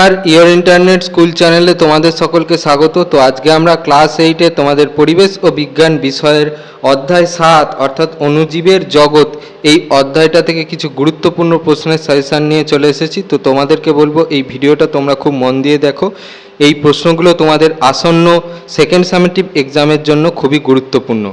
নমস্কার your internet school চ্যানেলে তোমাদের সকলকে স্বাগত। তো আজকে আমরা ক্লাস এইটে তোমাদের পরিবেশ ও বিজ্ঞান বিষয়ের অধ্যায় সাত, অর্থাৎ অণুজীবের জগৎ, এই অধ্যায়টা থেকে কিছু গুরুত্বপূর্ণ প্রশ্নের সাজেশান নিয়ে চলে এসেছি। তো তোমাদেরকে বলব, এই ভিডিওটা তোমরা খুব মন দিয়ে দেখো। এই প্রশ্নগুলো তোমাদের আসন্ন সেকেন্ড সামেটিভ এক্সামের জন্য খুবই গুরুত্বপূর্ণ।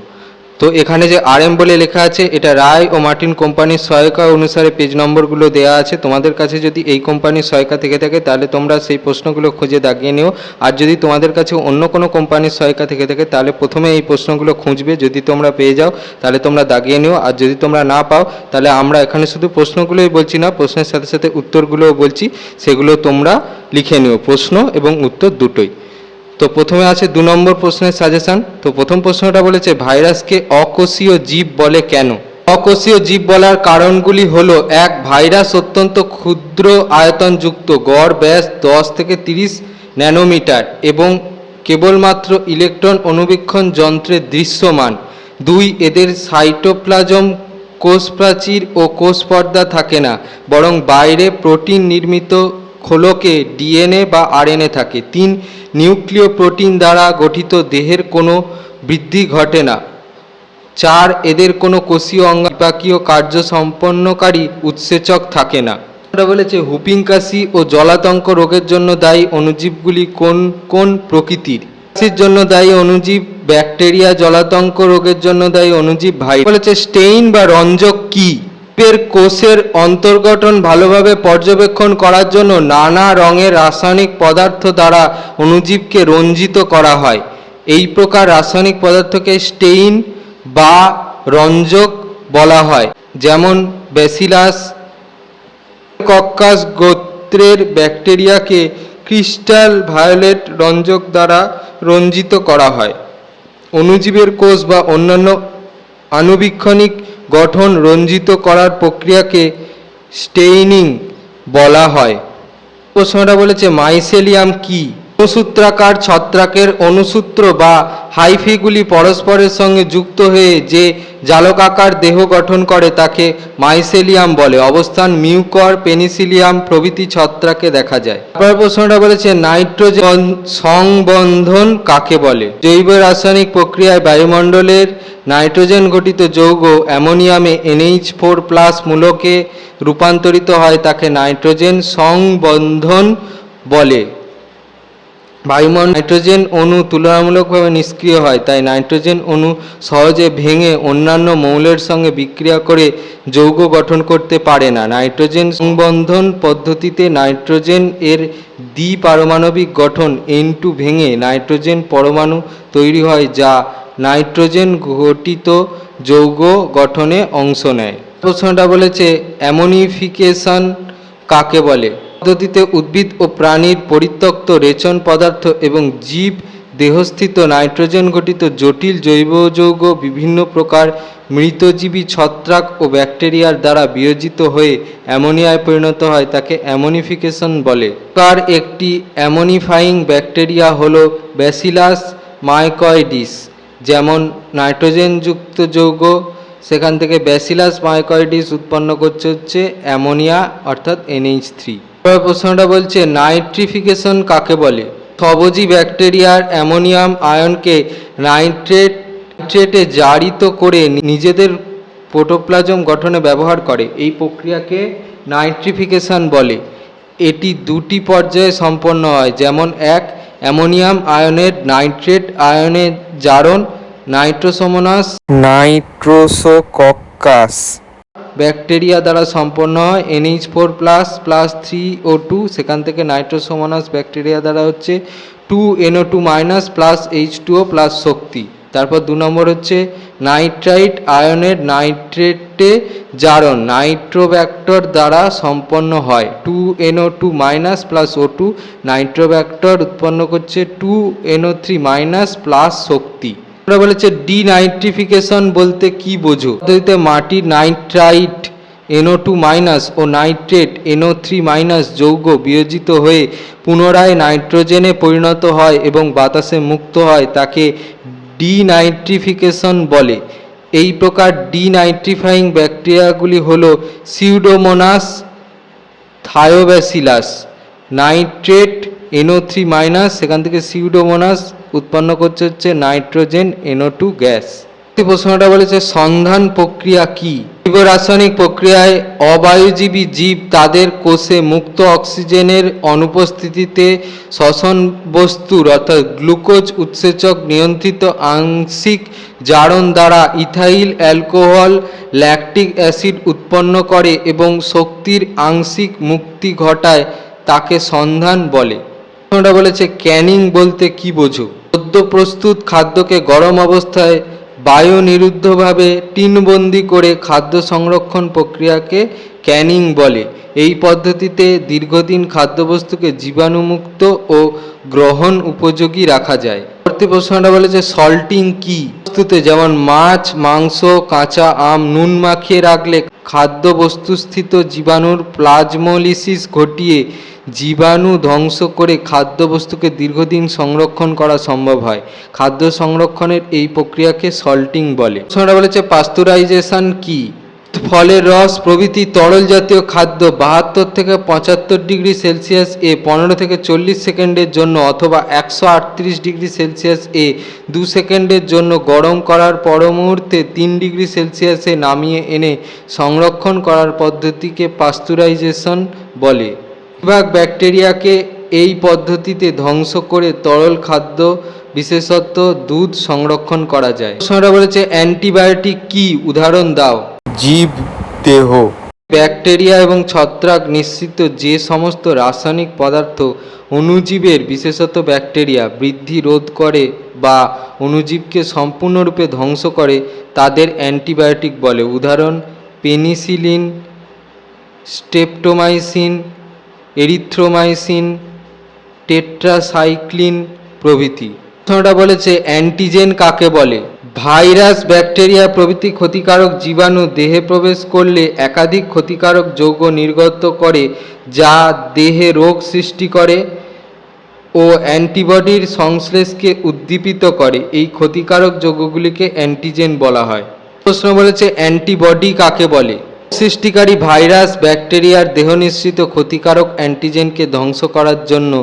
তো এখানে যে আর এম বলে লেখা আছে, এটা রায় ও মার্টিন কোম্পানির সহায়িকা অনুসারে পেজ নম্বরগুলো দেওয়া আছে। তোমাদের কাছে যদি এই কোম্পানির সহায়িকা থেকে থাকে, তাহলে তোমরা সেই প্রশ্নগুলো খুঁজে দাগিয়ে নিও। আর যদি তোমাদের কাছে অন্য কোনো কোম্পানির সহায়িকা থেকে থাকে, তাহলে প্রথমে এই প্রশ্নগুলো খুঁজবে। যদি তোমরা পেয়ে যাও, তাহলে তোমরা দাগিয়ে নিও। আর যদি তোমরা না পাও, তাহলে আমরা এখানে শুধু প্রশ্নগুলোই বলছি না, প্রশ্নের সাথে সাথে উত্তরগুলোও বলছি। সেগুলো তোমরা লিখে নিও। প্রশ্ন এবং উত্তর দুটোই। তো প্রথমে আছে দু নম্বর প্রশ্নের সাজেশন তো প্রথম প্রশ্নটা বলেছে, ভাইরাসকে অকোষীয় জীব বলে কেন? অকোষীয় জীব বলার কারণগুলি হলো, এক, ভাইরাস অত্যন্ত ক্ষুদ্র আয়তনযুক্ত, গড় ব্যাস দশ থেকে তিরিশ ন্যানোমিটার এবং কেবলমাত্র ইলেকট্রন অনুবীক্ষণ যন্ত্রে দৃশ্যমান। দুই, এদের সাইটোপ্লাজম কোষ প্রাচীর ও কোষ পর্দা থাকে না, বরং বাইরে প্রোটিন নির্মিত খোলকে ডিএনএ বা আরএনএ থাকে। তিন নিউক্লিয় প্রোটিন দ্বারা গঠিত দেহের কোনো বৃদ্ধি ঘটে না। চার, এদের কোনো কোষীয় অঙ্গ বিপাকীয় কার্য সম্পন্নকারী উৎসেচক থাকে না। আমরা বলেছে হুপিং কাশি ও জলাতঙ্ক রোগের জন্য দায়ী অণুজীবগুলি কোন কোন প্রকৃতির? কাশির জন্য দায়ী অণুজীব ব্যাকটেরিয়া, জলাতঙ্ক রোগের জন্য দায়ী অণুজীব ভাই। বলেছে স্টেইন বা রঞ্জক কি? এর কোষের অন্তর্গঠন ভালোভাবে পর্যবেক্ষণ করার জন্য নানা রঙের রাসায়নিক পদার্থ দ্বারা অণুজীবকে রঞ্জিত করা হয়। এই প্রকার রাসায়নিক পদার্থকে স্টেইন বা রঞ্জক বলা হয়, যেমন ব্যাসিলাস কক্কাস গোত্রের ব্যাকটেরিয়াকে ক্রিস্টাল ভায়োলেট রঞ্জক দ্বারা রঞ্জিত করা হয়। অণুজীবের কোষ বা অন্যান্য আণুবীক্ষণিক গঠন রঞ্জিত করার প্রক্রিয়াকে স্টেইনিং বলা হয়। প্রশ্নটা বলেছে মাইসেলিয়াম কি? অনুসূত্রাকার ছত্রাকের অনুসূত্র বা হাইফিগুলি পরস্পরের সঙ্গে যুক্ত হয়ে যে জালকাকার দেহ গঠন করে তাকে মাইসেলিয়াম বলে। অবস্থান মিউকর পেনিসিলিয়াম প্রভৃতি ছত্রাকে দেখা যায়। তারপর প্রশ্নটা বলেছে, নাইট্রোজেন সংবন্ধন কাকে বলে? জৈব রাসায়নিক প্রক্রিয়ায় বায়ুমণ্ডলের নাইট্রোজেন ঘটিত যৌগ অ্যামোনিয়ামে এনএইচ ফোর প্লাস মূলকে রূপান্তরিত হয় তাকে নাইট্রোজেন সংবন্ধন বলে। বায়ুমণ্ডল নাইট্রোজেন অণু তুলনামূলকভাবে নিষ্ক্রিয় হয়, তাই নাইট্রোজেন অণু সহজে ভেঙে অন্যান্য মৌলের সঙ্গে বিক্রিয়া করে যৌগ গঠন করতে পারে না। নাইট্রোজেন সংবন্ধন পদ্ধতিতে নাইট্রোজেন এর দ্বি পারমাণবিক গঠন এন টু ভেঙে নাইট্রোজেন পরমাণু তৈরি হয়, যা নাইট্রোজেন ঘটিত যৌগ গঠনে অংশ নেয়। প্রশ্নটা বলেছে অ্যামোনিফিকেশন কাকে বলে? পদ্ধতিতে উদ্ভিদ ও প্রাণীর পরিত্যক্ত রেচন পদার্থ এবং জীব দেহস্থিত নাইট্রোজেন গঠিত জটিল জৈব যৌগ বিভিন্ন প্রকার মৃতজীবী ছত্রাক ও ব্যাকটেরিয়ার দ্বারা বিয়োজিত হয়ে অ্যামোনিয়ায় পরিণত হয় তাকে অ্যামোনিফিকেশন বলে। তার একটি অ্যামোনিফাইং ব্যাকটেরিয়া হল ব্যাসিলাস মাইকয়েডিস, যেমন নাইট্রোজেনযুক্ত যৌগ। সেখান থেকে ব্যাসিলাস মাইকয়েডিস উৎপন্ন করছে হচ্ছে অ্যামোনিয়া অর্থাৎ এনএইচ থ্রি। প্রশ্নটা বলছে, নাইট্রিফিকেশন কাকে বলে? সবজি ব্যাকটেরিয়ার অ্যামোনিয়াম আয়নকে নাইট্রেট, নাইট্রেটে জারিত করে নিজেদের প্রোটোপ্লাজম গঠনে ব্যবহার করে। এই প্রক্রিয়াকে নাইট্রিফিকেশন বলে। এটি দুটি পর্যায়ে সম্পন্ন হয়, যেমন এক, অ্যামোনিয়াম আয়নের নাইট্রেট আয়নের জারণ, নাইট্রোসোমোনাস। নাইট্রোসোকক্কাস। ব্যাকটেরিয়া দ্বারা সম্পন্ন হয়। NH four plus plus three O two সেখান থেকে নাইট্রোসোমোনাস ব্যাকটেরিয়া দ্বারা হচ্ছে। Two NO two minus plus H two O plus শক্তি। তারপর দু নম্বর হচ্ছে নাইট্রাইট আয়নের নাইট্রেটে জারণ, নাইট্রোব্যাক্টর দ্বারা সম্পন্ন হয়। Two NO two minus plus O two Nitrobacter উৎপন্ন করছে। Two NO three minus plus শক্তি। আমরা বলেছে ডিনাইট্রিফিকেশন বলতে কি বোঝো? পদ্ধতিতে মাটির নাইট্রাইট, এনও টু মাইনাস ও নাইট্রেট, এনও থ্রি মাইনাস যৌগ বিয়োজিত হয়ে পুনরায় নাইট্রোজেনে পরিণত হয় এবং বাতাসে মুক্ত হয় তাকে ডিনাইট্রিফিকেশন বলে। এই প্রকার ডিনাইট্রিফাইং ব্যাকটেরিয়াগুলি হল Pseudomonas Thiobacillus, nitrate, NO three minus, সেখান থেকে সিউডোমোনাস উৎপন্ন করছে হচ্ছে নাইট্রোজেন এনও টু গ্যাস। প্রশ্নটা বলেছে, সন্ধান প্রক্রিয়া কি? রাসায়নিক প্রক্রিয়ায় অবায়ুজীবী জীব তাদের কোষে মুক্ত অক্সিজেনের অনুপস্থিতিতে শ্বসন বস্তুর, অর্থাৎ গ্লুকোজ উৎসেচক নিয়ন্ত্রিত আংশিক জারণ দ্বারা ইথাইল, অ্যালকোহল, ল্যাকটিক অ্যাসিড উৎপন্ন করে এবং শক্তির আংশিক মুক্তি ঘটায় তাকে সন্ধান বলে। প্রশ্নটা বলেছে, ক্যানিং বলতে কি বোঝো? সদ্য প্রস্তুত খাদ্যকে গরম অবস্থায় বায়ু নিরুদ্ধভাবে টিনবন্দি করে খাদ্য সংরক্ষণ প্রক্রিয়াকে ক্যানিং বলে। এই পদ্ধতিতে দীর্ঘদিন খাদ্যবস্তুকে জীবাণুমুক্ত ও গ্রহণ উপযোগী রাখা যায়। পরবর্তী প্রশ্নটা বলেছে সল্টিং কি? বস্তুতে যেমন মাছ, মাংস, কাঁচা আম, নুন মাখিয়ে রাখলে খাদ্য বস্তুস্থিত জীবাণুর প্লাজমোলিসিস ঘটিয়ে জীবাণু ধ্বংস করে খাদ্যবস্তুকে দীর্ঘদিন সংরক্ষণ করা সম্ভব হয়। খাদ্য সংরক্ষণের এই প্রক্রিয়াকে সল্টিং বলে। প্রশ্নটা বলেছে পাস্তুরাইজেশন কি? ফলের রস, প্রভৃতি তরল জাতীয় খাদ্য বাহাত্তর থেকে পঁচাত্তর ডিগ্রি সেলসিয়াস এ পনেরো থেকে চল্লিশ সেকেন্ডের জন্য অথবা একশো আটত্রিশ ডিগ্রি সেলসিয়াস এ দু সেকেন্ডের জন্য গরম করার পর মুহূর্তে তিন ডিগ্রি সেলসিয়াসে নামিয়ে এনে সংরক্ষণ করার পদ্ধতিকে পাস্তুরাইজেশন বলে। বেশিরভাগ ব্যাকটেরিয়াকে এই পদ্ধতিতে ধ্বংস করে তরল খাদ্য বিশেষত দুধ সংরক্ষণ করা যায়। বলেছে অ্যান্টিবায়োটিক কি? উদাহরণ দাও। জীব দেহ। ব্যাকটেরিয়া এবং ছত্রাক নিঃসৃত যে সমস্ত রাসায়নিক পদার্থ অণুজীবের বিশেষত ব্যাকটেরিয়া বৃদ্ধি রোধ করে বা অণুজীবকে সম্পূর্ণরূপে ধ্বংস করে, তাদের অ্যান্টিবায়োটিক বলে। উদাহরণ, পেনিসিলিন, স্টেপটোমাইসিন, এরিথ্রোমাইসিন, টেট্রাসাইক্লিন প্রভৃতি। প্রশ্নটা বলেছে, অ্যান্টিজেন কাকে বলে? ভাইরাস, ব্যাকটেরিয়া প্রভৃতি ক্ষতিকারক জীবাণু দেহে প্রবেশ করলে একাধিক ক্ষতিকারক যৌগ নির্গত করে, যা দেহে রোগ সৃষ্টি করে ও অ্যান্টিবডির সংশ্লেষকে উদ্দীপিত করে। এই ক্ষতিকারক যৌগগুলিকে অ্যান্টিজেন বলা হয়। প্রশ্ন বলেছে, অ্যান্টিবডি কাকে বলে? সৃষ্টিকারী ভাইরাস ব্যাকটেরিয়ার দেহ নিঃসৃত ক্ষতিকারক অ্যান্টিজেনকে ধ্বংস করার জন্য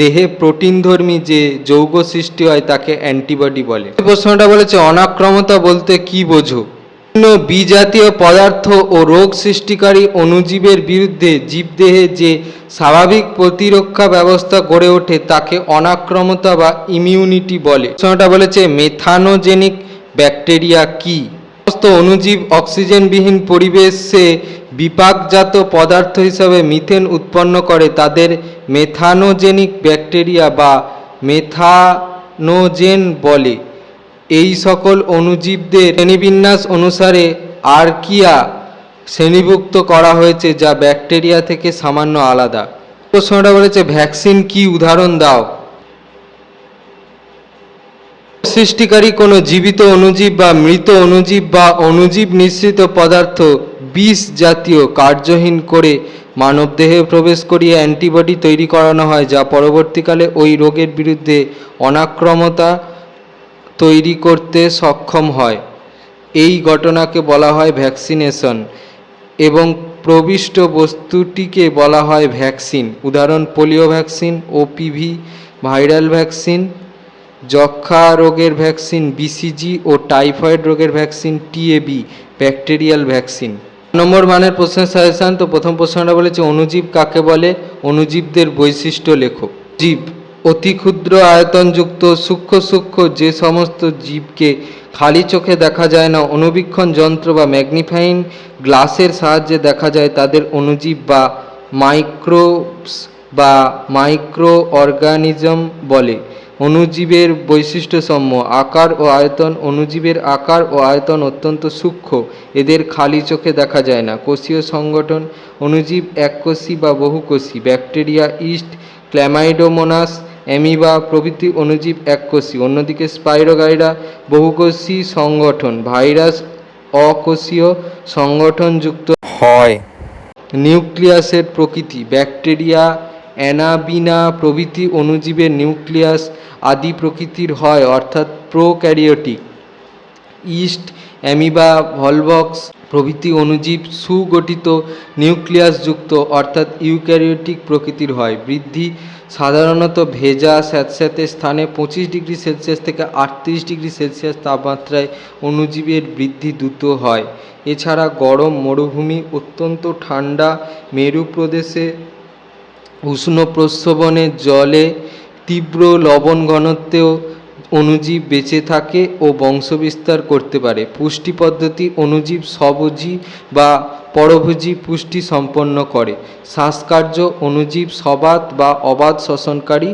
দেহে প্রোটিনধর্মী যে যৌগ সৃষ্টি হয় তাকে অ্যান্টিবডি বলে। প্রশ্নটা বলেছে, অনাক্রমতা বলতে কি বোঝো? বিজাতীয় পদার্থ ও রোগ সৃষ্টিকারী অণুজীবের বিরুদ্ধে জীবদেহে যে স্বাভাবিক প্রতিরক্ষা ব্যবস্থা গড়ে ওঠে তাকে অনাক্রমতা বা ইমিউনিটি বলে। প্রশ্নটা বলেছে, মেথানোজেনিক ব্যাকটেরিয়া কি? সমস্ত অনুজীব অক্সিজেনবিহীন পরিবেশে বিপাকজাত পদার্থ হিসাবে মিথেন উৎপন্ন করে। তাদের মেথানোজেনিক ব্যাকটেরিয়া বা মেথানোজেন বলে। এই সকল অনুজীবদের শ্রেণীবিন্যাস অনুসারে আর্কিয়া শ্রেণীভুক্ত করা হয়েছে, যা ব্যাকটেরিয়া থেকে সামান্য আলাদা। প্রশ্নটা বলেছে, ভ্যাকসিন কি উদাহরণ দাও? সৃষ্টিকারী কোনো জীবিত অণুজীব বা মৃত অণুজীব বা অণুজীব নিঃসৃত পদার্থ বিষ জাতীয় কার্যহীন করে মানবদেহে প্রবেশ করিয়ে অ্যান্টিবডি তৈরি করানো হয়, যা পরবর্তীকালে ওই রোগের বিরুদ্ধে অনাক্রমতা তৈরি করতে সক্ষম হয়। এই ঘটনাকে বলা হয় ভ্যাকসিনেশন এবং প্রবিষ্ট বস্তুটিকে বলা হয় ভ্যাকসিন। উদাহরণ, polio vaccine, OPV, viral vaccine যক্ষা রোগের ভ্যাকসিন বিসিজি ও টাইফয়েড রোগের ভ্যাকসিন টিএবি ব্যাকটেরিয়াল ভ্যাকসিন। নম্বর মানের প্রশ্নের সাজেশন, তো প্রথম প্রশ্নটা বলেছে অণুজীব কাকে বলে? অণুজীবদের বৈশিষ্ট্য লেখো জীব, অতি ক্ষুদ্র আয়তনযুক্ত, সূক্ষ্ম সূক্ষ্ম, যে সমস্ত জীবকে খালি চোখে দেখা যায় না, অনুবীক্ষণ যন্ত্র বা ম্যাগনিফাইং গ্লাসের সাহায্যে দেখা যায়, তাদের অণুজীব বা মাইক্রোবস বা মাইক্রো অর্গানিজম বলে। অণুজীবের বৈশিষ্ট্যসমূহ আকার ও আয়তন অণুজীবের আকার ও আয়তন অত্যন্ত সূক্ষ্ম। এদের খালি চোখে দেখা যায় না। কোষীয় সংগঠন অণুজীব এককোষী বা বহুকোষী ব্যাকটেরিয়া ইস্ট ক্ল্যামাইডোমোনাস অ্যামিবা প্রভৃতি অণুজীব এককোষী অন্যদিকে স্পাইরোগাইরা বহুকোষী সংগঠন ভাইরাস অকোষীয় সংগঠনযুক্ত হয়। নিউক্লিয়াসের প্রকৃতি ব্যাকটেরিয়া অ্যানাবিনা প্রভৃতি অণুজীবের নিউক্লিয়াস আদি প্রকৃতির হয়, অর্থাৎ প্রোক্যারিওটিক। ইস্ট অ্যামিবা ভলবক্স প্রভৃতি অণুজীব সুগঠিত নিউক্লিয়াসযুক্ত, অর্থাৎ ইউক্যারিওটিক প্রকৃতির হয়। বৃদ্ধি সাধারণত ভেজা স্যাঁতস্যাঁতে স্থানে পঁচিশ ডিগ্রি সেলসিয়াস থেকে আটত্রিশ ডিগ্রি সেলসিয়াস তাপমাত্রায় অণুজীবের বৃদ্ধি দ্রুত হয়। এছাড়া গরম মরুভূমি অত্যন্ত ঠান্ডা মেরু প্রদেশে উষ্ণ প্রস্রবণে জলে তীব্র লবণ ঘনত্বেও অণুজীব বেঁচে থাকে ও বংশবিস্তার করতে পারে। পুষ্টি পদ্ধতি অণুজীব স্বভোজী বা পরভোজী পুষ্টি সম্পন্ন করে। শ্বাসকার্য অণুজীব সবাত বা অবাত শ্বসনকারী।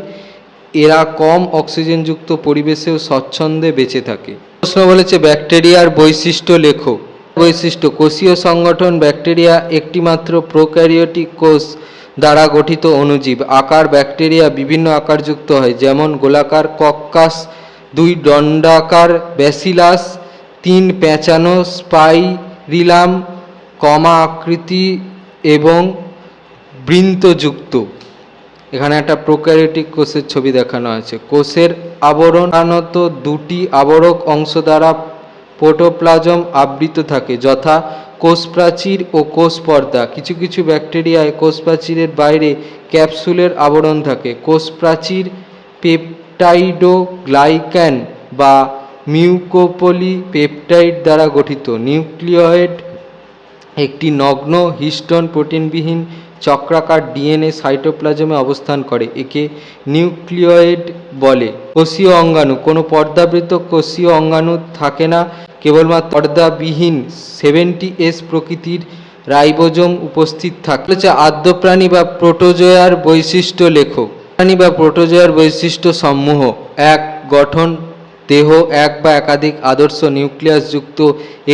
এরা কম অক্সিজেনযুক্ত পরিবেশেও স্বচ্ছন্দে বেঁচে থাকে। প্রশ্ন বলেছে ব্যাকটেরিয়ার বৈশিষ্ট্য লেখো বৈশিষ্ট্য। কোষীয় সংগঠন ব্যাকটেরিয়া একটিমাত্র প্রোক্যারিওটিক কোষ দ্বারা গঠিত অণুজীব। আকার ব্যাকটেরিয়া বিভিন্ন আকারযুক্ত হয়, যেমন গোলাকার কক্কাস, দুই দণ্ডাকার ব্যাসিলাস, তিন পেঁচানো স্পাইরিলাম, কমা আকৃতি এবং বৃন্তযুক্ত। এখানে একটা প্রোক্যারিওটিক কোষের ছবি দেখানো আছে। কোষের আবরণ দুটি আবরক অংশ দ্বারা প্রোটোপ্লাজম আবৃত থাকে, যথা কোষ প্রাচীর ও কোষ পর্দা কিছু কিছু ব্যাকটেরিয়ায় কোষ প্রাচীরের বাইরে ক্যাপসুলের আবরণ থাকে। কোষ প্রাচীর পেপটাইডোগ্লাইক্যান বা মিউকোপলি পেপটাইড দ্বারা গঠিত। নিউক্লিয়েড একটি নগ্ন হিস্টোন প্রোটিনবিহীন চক্রাকার ডিএনএ সাইটোপ্লাজমে অবস্থান করে, একে নিউক্লিয়েড বলে। কোষীয় অঙ্গাণু, কোনো পর্দাবৃত কোষীয় অঙ্গাণু থাকে না, কেবলমাত্র পর্দাবিহীন সেভেন্টি এস প্রকৃতির রাইবোজোম উপস্থিত থাকে। হচ্ছে আদ্য প্রাণী বা প্রোটোজোয়ার বৈশিষ্ট্য লেখো প্রাণী বা প্রোটোজোয়ার বৈশিষ্ট্য সমূহ, এক গঠন, দেহ, এক বা একাধিক আদর্শ নিউক্লিয়াসযুক্ত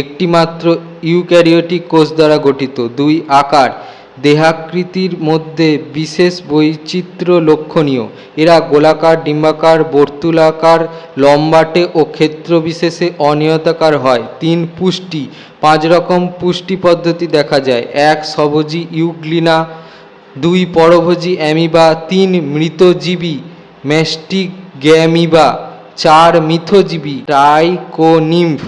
একটিমাত্র ইউক্যারিওটিক কোষ দ্বারা গঠিত, দুই আকার। দেহাকৃতির মধ্যে বিশেষ বৈচিত্র্য লক্ষণীয়। এরা গোলাকার, ডিম্বাকার, বর্তুলাকার, লম্বাটে ও ক্ষেত্র বিশেষে অনিয়তাকার হয়। তিন পুষ্টি, পাঁচ রকম পুষ্টি পদ্ধতি দেখা যায়। এক স্বভোজী ইউগ্লিনা, দুই, পরভোজী অ্যামিবা, তিন, মৃতজীবী ম্যাস্টিক গ্যামিবা চার, মিথজীবী, ট্রাইকোনিম্ফ,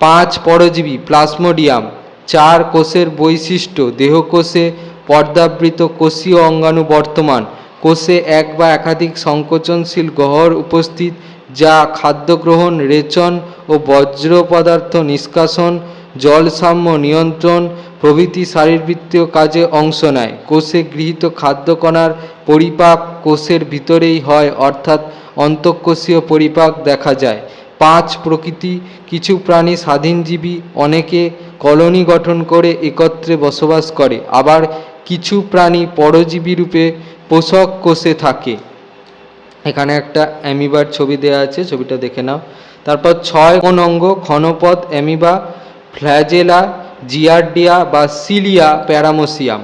পাঁচ, পরজীবী প্লাজমোডিয়াম চার কোষের বৈশিষ্ট্য, দেহকোষে পর্দাবৃত কোষীয় অঙ্গাণু বর্তমান। কোষে এক বা একাধিক সংকোচনশীল গহ্বর উপস্থিত, যা খাদ্য গ্রহণ রেচন ও বজ্র পদার্থ নিষ্কাশন, জলসাম্য নিয়ন্ত্রণ, প্রভৃতি শারীরবৃত্তীয় কাজে অংশ নেয়। কোষে গৃহীত খাদ্যকণার পরিপাক কোষের ভিতরেই হয়, অর্থাৎ অন্তঃকোষীয় পরিপাক দেখা যায়। পাঁচ প্রকৃতি, কিছু প্রাণী স্বাধীনজীবী, অনেকে কলোনি গঠন করে একত্রে বসবাস করে। আবার কিছু প্রাণী পরজীবী রূপে পোষক কোষে থাকে। এখানে একটা অ্যামিবার ছবি দেওয়া আছে, ছবিটা দেখে নাও। তারপর ছয় কোন অঙ্গ ক্ষণপথ অ্যামিবা, ফ্ল্যাজেলা, জিয়ার্ডিয়া বা সিলিয়া প্যারামোসিয়াম।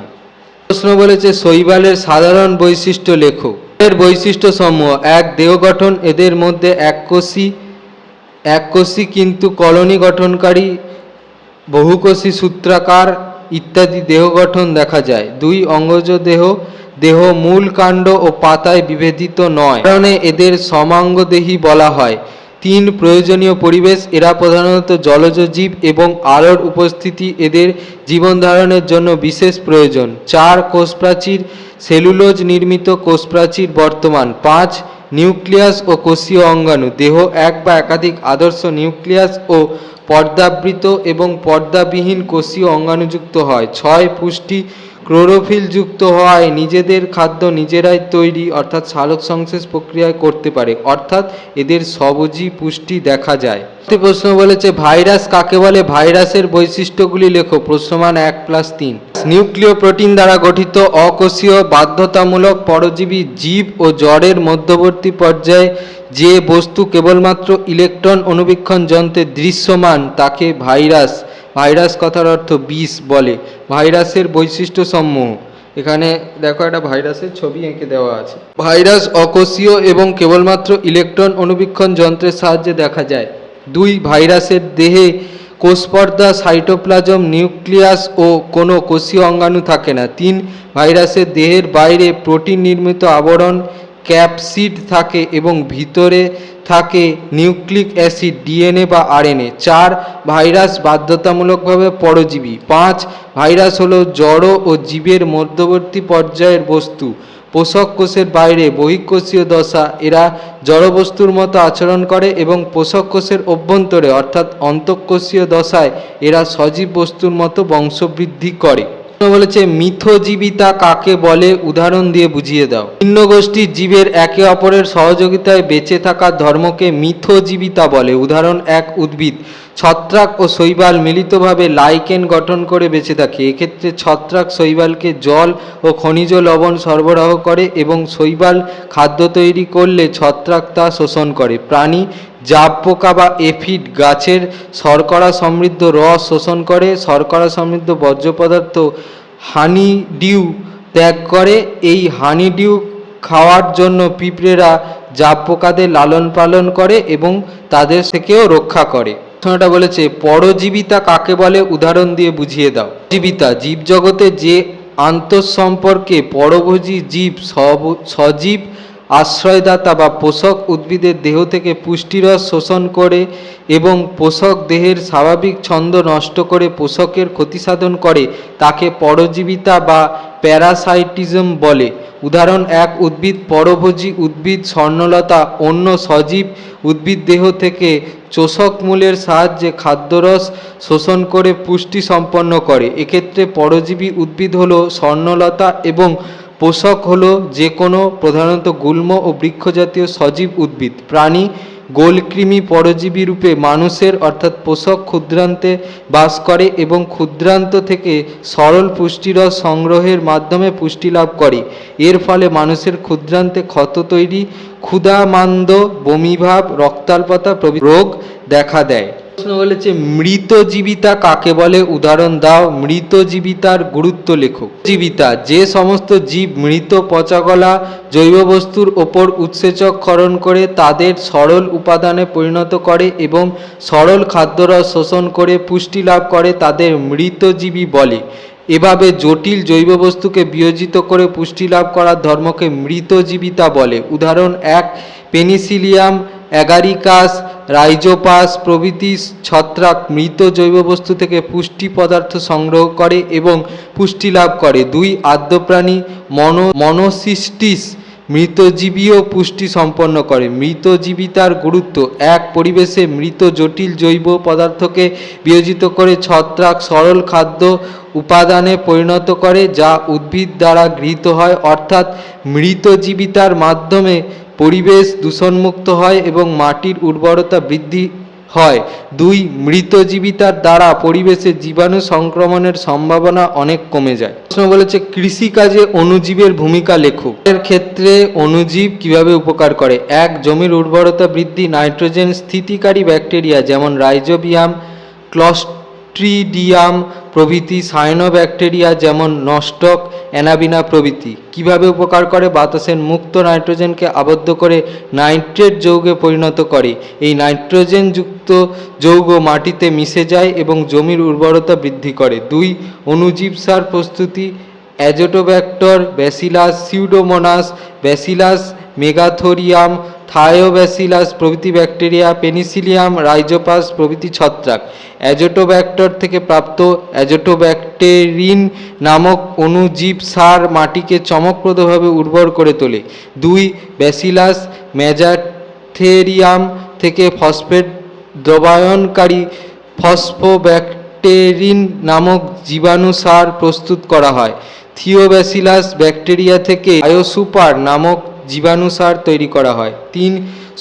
প্রশ্ন বলেছে, শৈবালের সাধারণ বৈশিষ্ট্য লেখো। এর বৈশিষ্ট্য সমূহ এক দেহ গঠন, এদের মধ্যে এককোষী এককোষী কিন্তু কলোনি গঠনকারী বহুকোষী সূত্রাকার ইত্যাদি দেহ গঠন দেখা যায়। দুই অঙ্গজ দেহ দেহ মূল কাণ্ড ও পাতায় বিভেদিত নয়। কারণে এদের সমাঙ্গদেহী বলা হয়। তিন প্রয়োজনীয় পরিবেশ, এরা প্রধানত জলজ জীব এবং আলোর উপস্থিতি এদের জীবন ধারণের জন্য বিশেষ প্রয়োজন। চার কোষপ্রাচীর, সেলুলোজ নির্মিত কোষপ্রাচীর বর্তমান। পাঁচ, নিউক্লিয়াস ও কোষীয় অঙ্গাণু। দেহ এক বা একাধিক আদর্শ নিউক্লিয়াস ও পর্দাবৃত এবং পর্দাবিহীন কোষীয় অঙ্গাণুযুক্ত হয়। ছয় পুষ্টি ক্লোরোফিল যুক্ত হওয়ায় নিজেদের খাদ্য নিজেরাই তৈরি অর্থাৎ সালোক সংশ্লেষ প্রক্রিয়ায় করতে পারে। অর্থাৎ এদের স্বভোজী পুষ্টি দেখা যায়। প্রশ্ন বলেছে, ভাইরাস কাকে বলে? ভাইরাসের বৈশিষ্ট্যগুলি লেখো। প্রশ্নমান এক প্লাস তিন। নিউক্লিয় প্রোটিন দ্বারা গঠিত অকোষীয় বাধ্যতামূলক পরজীবী জীব ও জড়ের মধ্যবর্তী পর্যায়ে যে বস্তু কেবলমাত্র ইলেকট্রন অনুবীক্ষণ যন্ত্রে দৃশ্যমান, তাকে ভাইরাস ভাইরাস কথার অর্থ বিষ বলে, ভাইরাসের বৈশিষ্ট্য সমূহ এখানে দেখো একটা ভাইরাসের ছবি এঁকে দেওয়া আছে। ভাইরাস অকোষীয় এবং কেবলমাত্র ইলেকট্রন অনুবীক্ষণ যন্ত্রের সাহায্যে দেখা যায়। দুই, ভাইরাসের দেহে কোষপর্দা, সাইটোপ্লাজম, নিউক্লিয়াস ও কোনো কোষীয় অঙ্গাণু থাকে না। তিন, ভাইরাসের দেহের বাইরে প্রোটিন নির্মিত আবরণ ক্যাপসিড থাকে এবং ভিতরে থাকে নিউক্লিক অ্যাসিড, ডিএনএ বা আরএনএ। চার, ভাইরাস বাধ্যতামূলকভাবে পরজীবী। পাঁচ, ভাইরাস হলো জড় ও জীবের মধ্যবর্তী পর্যায়ের বস্তু। পোষক কোষের বাইরে বহিঃকোষীয় দশা, এরা জড়বস্তুর মতো আচরণ করে এবং পোষক কোষের অভ্যন্তরে, অর্থাৎ অন্তঃকোষীয় দশায়, এরা সজীব বস্তুর মতো বংশবৃদ্ধি করে। বলেছে, মিথজীবিতা কাকে বলে? উদাহরণ দিয়ে বুঝিয়ে দাও। ভিন্ন গোষ্ঠীর জীবের একে অপরের সহযোগিতায় বেঁচে থাকার ধর্মকে মিথজীবিতা বলে। উদাহরণ এক, উদ্ভিদ। ছত্রাক ও শৈবাল মিলিতভাবে লাইকেন গঠন করে বেঁচে থাকে। এক্ষেত্রে ছত্রাক শৈবালকে জল ও খনিজ লবণ সরবরাহ করে এবং শৈবাল খাদ্য তৈরি করলে ছত্রাক তা শোষণ করে। প্রাণী জাব পোকা বা এফিড গাছের শর্করা সমৃদ্ধ রস শোষণ করে, শর্করা সমৃদ্ধ বর্জ্য পদার্থ হানি ডিউ ত্যাগ করে। এই হানি ডিউ খাওয়ার জন্য পিঁপড়েরা জাব পোকাদের লালন পালন করে এবং তাদের থেকেও রক্ষা করে। প্রশ্নটা বলেছে, পরজীবিতা কাকে বলে? উদাহরণ দিয়ে বুঝিয়ে দাও। জীবিতা, জীবজগতে যে আন্তঃসম্পর্কে পরভোজী জীব সব- সজীব আশ্রয়দাতা বা পোষক উদ্ভিদের দেহ থেকে পুষ্টিরস শোষণ করে এবং পোষক দেহের স্বাভাবিক ছন্দ নষ্ট করে পোষকের ক্ষতিসাধন করে, তাকে পরজীবিতা বা প্যারাসাইটিজম বলে। উদাহরণ এক, উদ্ভিদ পরভোজী উদ্ভিদ স্বর্ণলতা, অন্য সজীব উদ্ভিদ দেহ থেকে চোষক মূলের সাহায্যে খাদ্যরস শোষণ করে পুষ্টি সম্পন্ন করে। এক্ষেত্রে পরজীবী উদ্ভিদ হলো স্বর্ণলতা এবং পোষক হলো যে কোনো প্রধানত গুল্ম ও বৃক্ষজাতীয় সজীব উদ্ভিদ। প্রাণী গোলকৃমি পরজীবী রূপে মানুষের অর্থাৎ পোষক ক্ষুদ্রান্তে বাস করে এবং ক্ষুদ্রান্ত থেকে সরল পুষ্টিরস সংগ্রহের মাধ্যমে পুষ্টি লাভ করে। এর ফলে মানুষের ক্ষুদ্রান্তে ক্ষত তৈরি, ক্ষুধামান্দ বমিভাব, রক্তাল্পতা প্রভৃতি রোগ দেখা দেয়। প্রশ্ন বলেছে মৃত জীবিতা কাকে বলে? উদাহরণ দাও মৃত জীবিতার গুরুত্ব লেখো। জীবিতা যে সমস্ত জীব মৃত পচাগলা জৈব বস্তুর ওপর উৎসেচক ক্ষরণ করে, তাদের সরল উপাদানে পরিণত করে এবং সরল খাদ্যরস শোষণ করে পুষ্টি লাভ করে, তাদের মৃতজীবী বলে। এভাবে জটিল জৈব বস্তুকে বিয়োজিত করে পুষ্টি লাভ করার ধর্মকে মৃতজীবিতা বলে। উদাহরণ এক, পেনিসিলিয়াম অ্যাগারিকাস রাইজোপাস প্রভৃতি ছত্রাক মৃত জৈব বস্তু থেকে পুষ্টি পদার্থ সংগ্রহ করে এবং পুষ্টি লাভ করে। দুই আদ্যপ্রাণী মনো, মনোসিস্টিস মৃতজীবীও পুষ্টি সম্পন্ন করে। মৃতজীবিতার গুরুত্ব, এক পরিবেশে মৃত জটিল জৈব পদার্থকে বিয়োজিত করে ছত্রাক সরল খাদ্য উপাদানে পরিণত করে, যা উদ্ভিদ দ্বারা গৃহীত হয়। অর্থাৎ মৃতজীবিতার মাধ্যমে পরিবেশ দূষণমুক্ত হয় এবং মাটির উর্বরতা বৃদ্ধি হয়। দুই, মৃতজীবিতার দ্বারা পরিবেশে জীবাণু সংক্রমণের সম্ভাবনা অনেক কমে যায়। প্রশ্ন বলেছে, কৃষিকাজে অণুজীবের ভূমিকা লেখো এর ক্ষেত্রে অণুজীব কীভাবে উপকার করে? এক, জমির উর্বরতা বৃদ্ধি, নাইট্রোজেন স্থিতিকারী ব্যাকটেরিয়া যেমন রাইজোবিয়াম, ক্লস্ট্রিডিয়াম প্রভৃতি সাইনোব্যাকটেরিয়া যেমন নস্টক অ্যানাবিনা প্রভৃতি। কীভাবে উপকার করে? বাতাসের মুক্ত নাইট্রোজেনকে আবদ্ধ করে নাইট্রেট যৌগে পরিণত করে। এই নাইট্রোজেনযুক্ত যৌগ মাটিতে মিশে যায় এবং জমির উর্বরতা বৃদ্ধি করে। দুই, অণুজীব সার প্রস্তুতি। Azotobacter, bacillus, pseudomonas, bacillus, megatherium thiobacillus প্রভৃতি ব্যাকটেরিয়া পেনিসিলিয়াম রাইজোপাস প্রভৃতি ছত্রাক। অ্যাজোটোব্যাক্টর থেকে প্রাপ্ত অ্যাজোটোব্যাকটেরিন নামক অণুজীব সার মাটিকে চমকপ্রদভাবে উর্বর করে তোলে। দুই, ব্যাসিলাস ম্যাজাথেরিয়াম থেকে ফসফেট দ্রবায়নকারী ফসফোব্যাকটেরিন নামক জীবাণু সার প্রস্তুত করা হয়। থিওব্যাসিলাস ব্যাকটেরিয়া থেকে আয়োসুপার নামক জীবাণু সার তৈরি করা হয়। তিন,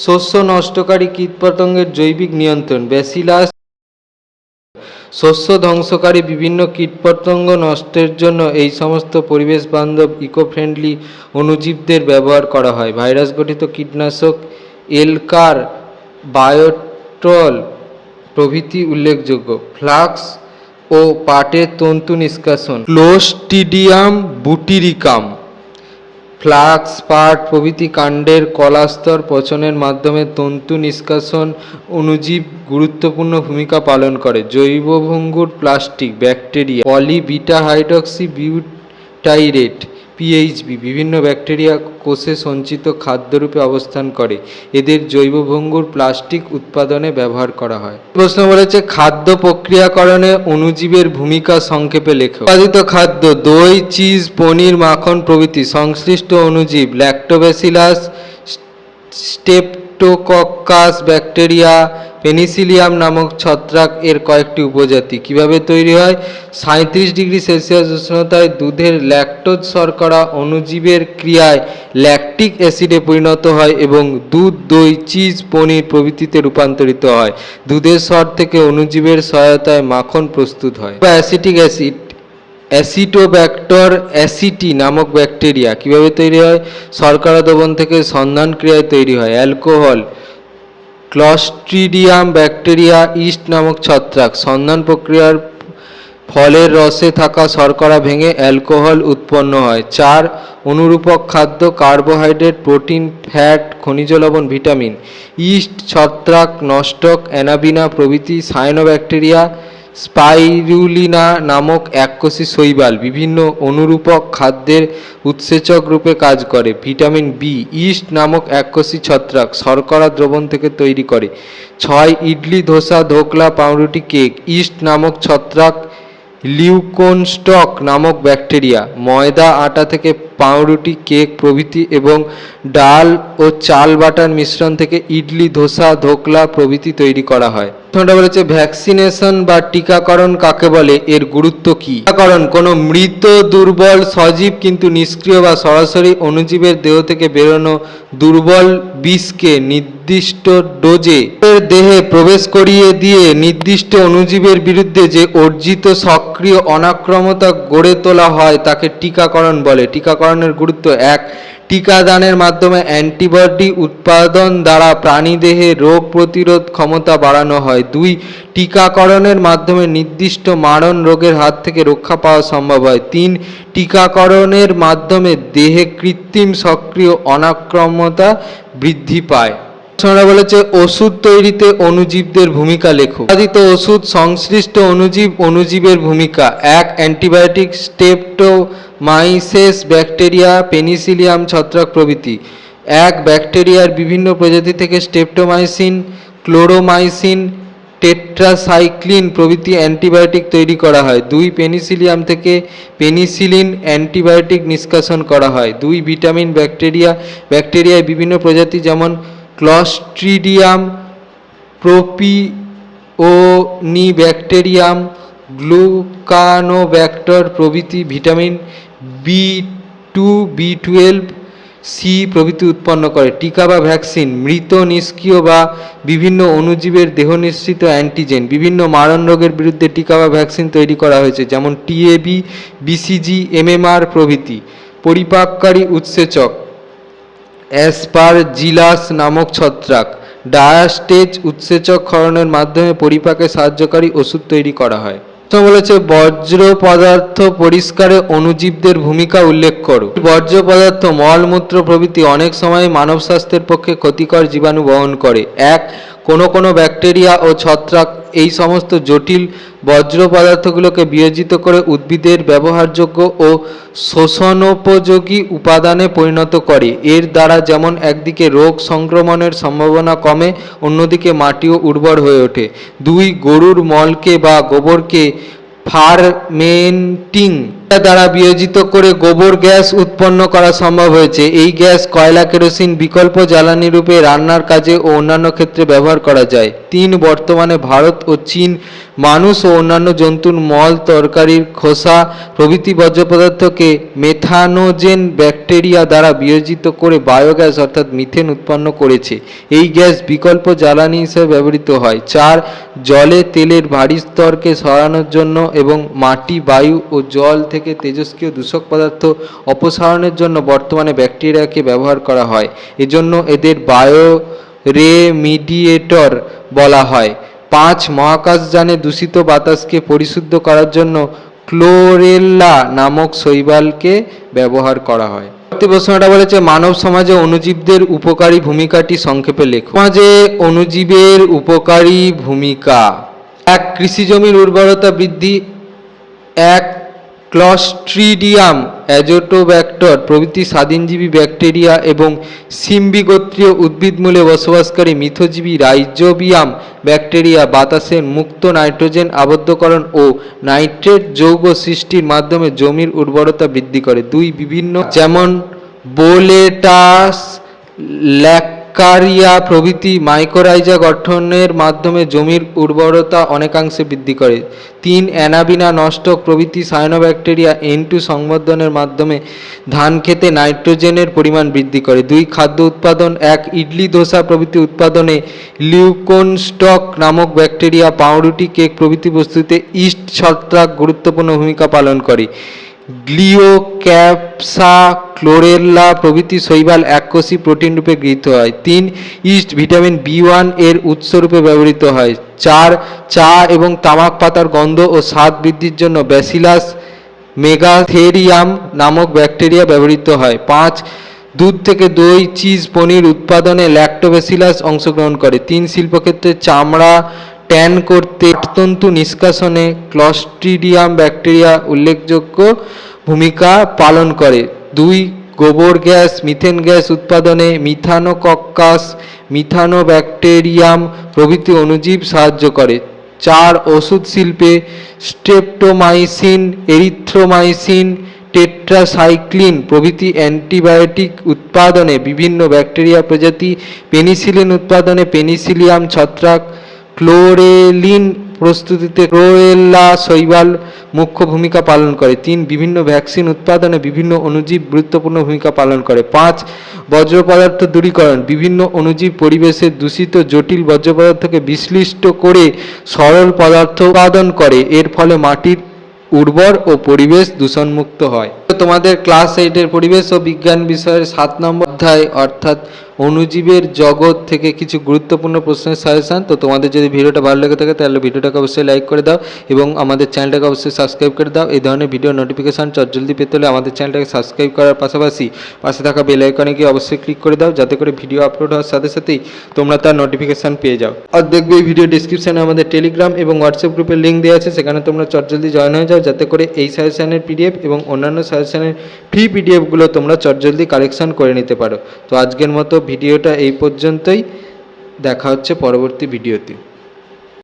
শস্য নষ্টকারী কীটপতঙ্গের জৈবিক নিয়ন্ত্রণ ব্যাসিলাস শস্য ধ্বংসকারী বিভিন্ন কীটপতঙ্গ নষ্টের জন্য এই সমস্ত পরিবেশ বান্ধব ইকো ফ্রেন্ডলি অণুজীবদের ব্যবহার করা হয়। ভাইরাস গঠিত কীটনাশক এলকার বায়োট্রল প্রভৃতি উল্লেখযোগ্য। ফ্লাক্স ও পাটের তন্তু নিষ্কাশন। ক্লোস্টিডিয়াম বুটিরিকাম। ফ্লাক্স পাট প্রভৃতি কাণ্ডের কলাস্তর পচনের মাধ্যমে তন্তু নিষ্কাশন অণুজীব গুরুত্বপূর্ণ ভূমিকা পালন করে। জৈবভঙ্গুর plastic, bacteria, poly beta hydroxy butyrate PHB বিভিন্ন ব্যাকটেরিয়া কোষে সঞ্চিত খাদ্যরূপে অবস্থান করে। এদের জৈব ভঙ্গুর প্লাস্টিক উৎপাদনে ব্যবহার করা হয়। প্রশ্ন বলেছে, খাদ্য প্রক্রিয়াকরণে অণুজীবের ভূমিকা সংক্ষেপে লেখো। উৎপাদিত খাদ্য, দই, চিজ, পনির, মাখন প্রভৃতি সংশ্লিষ্ট অণুজীব ল্যাক্টোব্যাসিলাস স্টেপটোকক্কাস ব্যাকটেরিয়া পেনিসিলিয়াম নামক ছত্রাক এর কয়েকটি উপজাতি। কীভাবে তৈরি হয়? সাঁত্রিশ ডিগ্রি সেলসিয়াস উষ্ণতায় দুধের ল্যাকটোজ শর্করা অণুজীবের ক্রিয়ায় ল্যাকটিক অ্যাসিডে পরিণত হয় এবং দুধ, দই চিজ পনির প্রভৃতিতে রূপান্তরিত হয়। দুধের স্বর থেকে অণুজীবের সহায়তায় মাখন প্রস্তুত হয়। বা অ্যাসিটিক অ্যাসিড অ্যাসিটোব্যাক্টর অ্যাসিটি নামক ব্যাকটেরিয়া কীভাবে তৈরি হয়? শর্করা দ্রবণ থেকে সন্ধান ক্রিয়ায় তৈরি হয়। অ্যালকোহল, ক্লস্ট্রিডিয়াম ব্যাকটেরিয়া ইস্ট নামক ছত্রাক। সন্ধান প্রক্রিয়ার ফলের রসে থাকা শর্করা ভেঙে অ্যালকোহল উৎপন্ন হয়। চার, অনুরূপক খাদ্য, কার্বোহাইড্রেট, প্রোটিন, ফ্যাট, খনিজ লবণ, ভিটামিন। ইস্ট ছত্রাক, নষ্টক, অ্যানাবিনা প্রভৃতি সায়ানোব্যাকটেরিয়া স্পাইরুলিনা নামক এককোষী শৈবাল বিভিন্ন অনুরূপক খাদ্যের উৎসেচক রূপে কাজ করে। ভিটামিন বি, ইস্ট নামক এককোষী ছত্রাক শর্করা দ্রবণ থেকে তৈরি করে। ছয় ইডলি, ধোসা, ধোকলা, পাউরুটি, কেক, ইস্ট নামক ছত্রাক লিউকোনস্টক নামক ব্যাকটেরিয়া, ময়দা, আটা থেকে পাউরুটি, কেক, প্রভৃতি এবং ডাল ও চাল বাটার মিশ্রণ থেকে ইডলি, ধোসা, ধোকলা প্রভৃতি তৈরি করা হয়। বলেছে, ভ্যাকসিনেশন বা টিকাকরণ কাকে বলে? এর গুরুত্ব কি? টিকাকরণ, কোনো মৃত, দুর্বল, সজীব, কিন্তু নিষ্ক্রিয় বা সরাসরি অণুজীবের দেহ থেকে বেরোনো দুর্বল বিষকে নির্দিষ্ট ডোজে দেহে প্রবেশ করিয়ে দিয়ে নির্দিষ্ট অণুজীবের বিরুদ্ধে যে অর্জিত সক্রিয় অনাক্রমতা গড়ে তোলা হয়, তাকে টিকাকরণ বলে। টিকাকরণের গুরুত্ব এক। টিকাদানের মাধ্যমে অ্যান্টিবডি উৎপাদন দ্বারা প্রাণীদেহে রোগ প্রতিরোধ ক্ষমতা বাড়ানো হয়। দুই, টিকাকরণের মাধ্যমে নির্দিষ্ট মারণ রোগের হাত থেকে রক্ষা পাওয়া সম্ভব হয়। তিন, টিকাকরণের মাধ্যমে দেহে কৃত্রিম সক্রিয় অনাক্রমতা বৃদ্ধি পায়। প্রশ্নটা বলেছে, ওষুধ তৈরিতে অণুজীবদের ভূমিকা লেখো। উৎপাদিত ওষুধ সংশ্লিষ্ট অণুজীব অণুজীবের ভূমিকা। এক, অ্যান্টিবায়োটিক, স্টেপটোমাইসেস, ব্যাকটেরিয়া, পেনিসিলিয়াম ছত্রাক প্রভৃতি। এক, ব্যাকটেরিয়ার বিভিন্ন প্রজাতি থেকে স্টেপটোমাইসিন, ক্লোরোমাইসিন, টেট্রাসাইক্লিন প্রভৃতি অ্যান্টিবায়োটিক তৈরি করা হয়। দুই, পেনিসিলিয়াম থেকে পেনিসিলিন অ্যান্টিবায়োটিক নিষ্কাশন করা হয়। দুই, ভিটামিন, ব্যাকটেরিয়া, ব্যাকটেরিয়ায় বিভিন্ন প্রজাতি যেমন ক্লস্ট্রিডিয়াম প্রোপিওনিব্যাকটেরিয়াম গ্লুকানোব্যাক্টর প্রভৃতি vitamin B two B twelve C প্রভৃতি উৎপন্ন করে। টিকা বা ভ্যাকসিন মৃত, নিষ্ক্রিয় বা বিভিন্ন অণুজীবের দেহ নিঃসৃত অ্যান্টিজেন বিভিন্ন মারণ রোগের বিরুদ্ধে টিকা বা ভ্যাকসিন তৈরি করা হয়েছে, যেমন টিএবি বিসিজি এমএমআর প্রভৃতি, পরিপাককারী উৎসেচক। অ্যাসপারজিলাস নামক ছত্রাক ডায়াস্টেজ উৎসেচক ক্ষরণের মাধ্যমে পরিপাকে সাহায্যকারী ওষুধ তৈরি করা হয়। তো বলেছে বজ্র পদার্থ পরিষ্কারে অণুজীবদের ভূমিকা উল্লেখ করো। বর্জ্য পদার্থ, মলমূত্র প্রভৃতি অনেক সময় মানব স্বাস্থ্যের পক্ষে ক্ষতিকর জীবাণু বহন করে। এক, কোনো কোনো ব্যাকটেরিয়া ও ছত্রাক এই সমস্ত জটিল বজ্র পদার্থগুলোকে বিয়োজিত করে উদ্ভিদের ব্যবহারযোগ্য ও শোষণোপযোগী উপাদানে পরিণত করে। এর দ্বারা যেমন একদিকে রোগ সংক্রমণের সম্ভাবনা কমে, অন্যদিকে মাটিও উর্বর হয়ে ওঠে। দুই, গরুর মলকে বা গোবরকে ফার্মেন্টিং দ্বারা বিয়োজিত করে গোবর গ্যাস উৎপন্ন করা সম্ভব হয়েছে। এই গ্যাস কয়লা কেরোসিন বিকল্প জ্বালানি রূপে রান্নার কাজে ও অন্যান্য ক্ষেত্রে ব্যবহার করা যায়। তিন, বর্তমানে ভারত ও চীন মানুষ ও অন্যান্য জন্তুর মল, তরকারির খোসা, প্রভৃতি বর্জ্য পদার্থকে মেথানোজেন ব্যাকটেরিয়া দ্বারা বিয়োজিত করে বায়োগ্যাস অর্থাৎ মিথেন উৎপন্ন করেছে। এই গ্যাস বিকল্প জ্বালানি হিসেবে ব্যবহৃত হয় চার জলে তেলের ভারী স্তরকে সরানোর জন্য এবং মাটি, বায়ু ও জল থেকে তেজস্ক্রিয় দূষক পদার্থ অপসারণের জন্য বর্তমানে ব্যাকটেরিয়াকে ব্যবহার করা হয়। এজন্য এদের বায়ো রেমিডিয়েটর বলা হয়। পাঁচ মহাকাশযানে দূষিত বাতাসকে পরিশুদ্ধ করার জন্য ক্লোরেল্লা নামক শৈবালকে ব্যবহার করা হয়। পরবর্তী প্রশ্নটা বলেছে, মানব সমাজে অণুজীবদের উপকারী ভূমিকাটি সংক্ষেপে লেখ। সমাজে অণুজীবের উপকারী ভূমিকা, এক কৃষি জমির উর্বরতা বৃদ্ধি, এক ক্লস্ট্রিডিয়াম অ্যাজোটোব্যাক্টর প্রভৃতি স্বাধীনজীবী ব্যাকটেরিয়া এবং সিম্বিগোত্রীয় উদ্ভিদমূলে বসবাসকারী মিথজীবী রাইজোবিয়াম ব্যাকটেরিয়া বাতাসের মুক্ত নাইট্রোজেন আবদ্ধকরণ ও নাইট্রেট যৌগ সৃষ্টির মাধ্যমে জমির উর্বরতা বৃদ্ধি করে। দুই বিভিন্ন যেমন বোলেটাস ল্যাকারিয়া প্রভৃতি মাইকোরাইজা গঠনের মাধ্যমে জমির উর্বরতা অনেকাংশে বৃদ্ধি করে। তিন অ্যানাবিনা নষ্টক প্রভৃতি সায়ানোব্যাকটেরিয়া এন টু সংবর্ধনের মাধ্যমে ধান খেতে নাইট্রোজেনের পরিমাণ বৃদ্ধি করে। দুই খাদ্য উৎপাদন, এক ইডলি ধোসা প্রভৃতি উৎপাদনে লিউকোনস্টক নামক ব্যাকটেরিয়া পাউরুটি কেক প্রভৃতি বস্তুতে ইস্ট ছত্রাক গুরুত্বপূর্ণ ভূমিকা পালন করে। গ্লিওক্যাপসা ক্লোরেল্লা প্রভৃতি শৈবাল এককোষী প্রোটিন রূপে গৃহীত হয়। তিন, ইস্ট ভিটামিন বি ওয়ানের উৎস রূপে ব্যবহৃত হয়। চার, চা এবং তামাক পাতার গন্ধ ও স্বাদ বৃদ্ধির জন্য ব্যাসিলাস মেগাথেরিয়াম নামক ব্যাকটেরিয়া ব্যবহৃত হয়। পাঁচ, দুধ থেকে দই, চিজ, পনির উৎপাদনে ল্যাক্টোবেসিলাস অংশগ্রহণ করে। তিন, শিল্পক্ষেত্রে চামড়া ট্যান করতে তন্তু নিষ্কাশনে ক্লস্ট্রিডিয়াম ব্যাকটেরিয়া উল্লেখযোগ্য ভূমিকা পালন করে। দুই, গোবর গ্যাস, মিথেন গ্যাস উৎপাদনে মিথানোকক্কাস মিথানোব্যাকটেরিয়াম প্রভৃতি অণুজীব সাহায্য করে। চার, ওষুধ শিল্পে স্ট্রেপ্টোমাইসিন এরিথ্রোমাইসিন, টেট্রাসাইক্লিন প্রভৃতি অ্যান্টিবায়োটিক উৎপাদনে বিভিন্ন ব্যাকটেরিয়া প্রজাতি, পেনিসিলিন উৎপাদনে পেনিসিলিয়াম ছত্রাক, ক্লোরেলিন প্রস্তুতিতে ক্লোরেল্লা শৈবাল মুখ্য ভূমিকা পালন করে। তিন, বিভিন্ন ভ্যাকসিন উৎপাদনে বিভিন্ন অণুজীব গুরুত্বপূর্ণ ভূমিকা পালন করে। পাঁচ বজ্র পদার্থ দূরীকরণ। বিভিন্ন অণুজীব পরিবেশে দূষিত জটিল বজ্র পদার্থকে বিশ্লিষ্ট করে সরল পদার্থ উৎপাদন করে। এর ফলে মাটির উর্বর ও পরিবেশ দূষণমুক্ত হয়। তোমাদের ক্লাস এইটের পরিবেশ ও বিজ্ঞান বিষয়ের সাত নম্বর অধ্যায়, অর্থাৎ অণুজীবের জগৎ থেকে কিছু গুরুত্বপূর্ণ প্রশ্নের সাজেশান তো তোমাদের যদি ভিডিওটা ভালো লেগে থাকে, তাহলে ভিডিওটাকে অবশ্যই লাইক করে দাও এবং আমাদের চ্যানেলটাকে অবশ্যই সাবস্ক্রাইব করে দাও। এই ধরনের ভিডিও নোটিফিকেশান জলদি পেতে হলে আমাদের চ্যানেলটাকে সাবস্ক্রাইব করার পাশাপাশি পাশে থাকা বেল আইকনে গিয়ে অবশ্যই ক্লিক করে দাও, যাতে করে ভিডিও আপলোড হওয়ার সাথে সাথেই তোমরা তার নোটিফিকেশান পেয়ে যাও। আর দেখবে এই ভিডিও ডিসক্রিপশানে আমাদের টেলিগ্রাম এবং হোয়াটসঅ্যাপ গ্রুপের লিঙ্ক দেওয়া আছে, সেখানে তোমরা চটজলদি জয়েন হয়ে যাও, যাতে করে এই সাজেশনের পিডিএফ এবং অন্যান্য সাজেশানের ফ্রি পিডিএফগুলো তোমরা চটজলদি কালেকশন করে নিতে পারো। তো আজকের মতো ভিডিওটা এই পর্যন্তই। দেখা হচ্ছে পরবর্তী ভিডিওতে।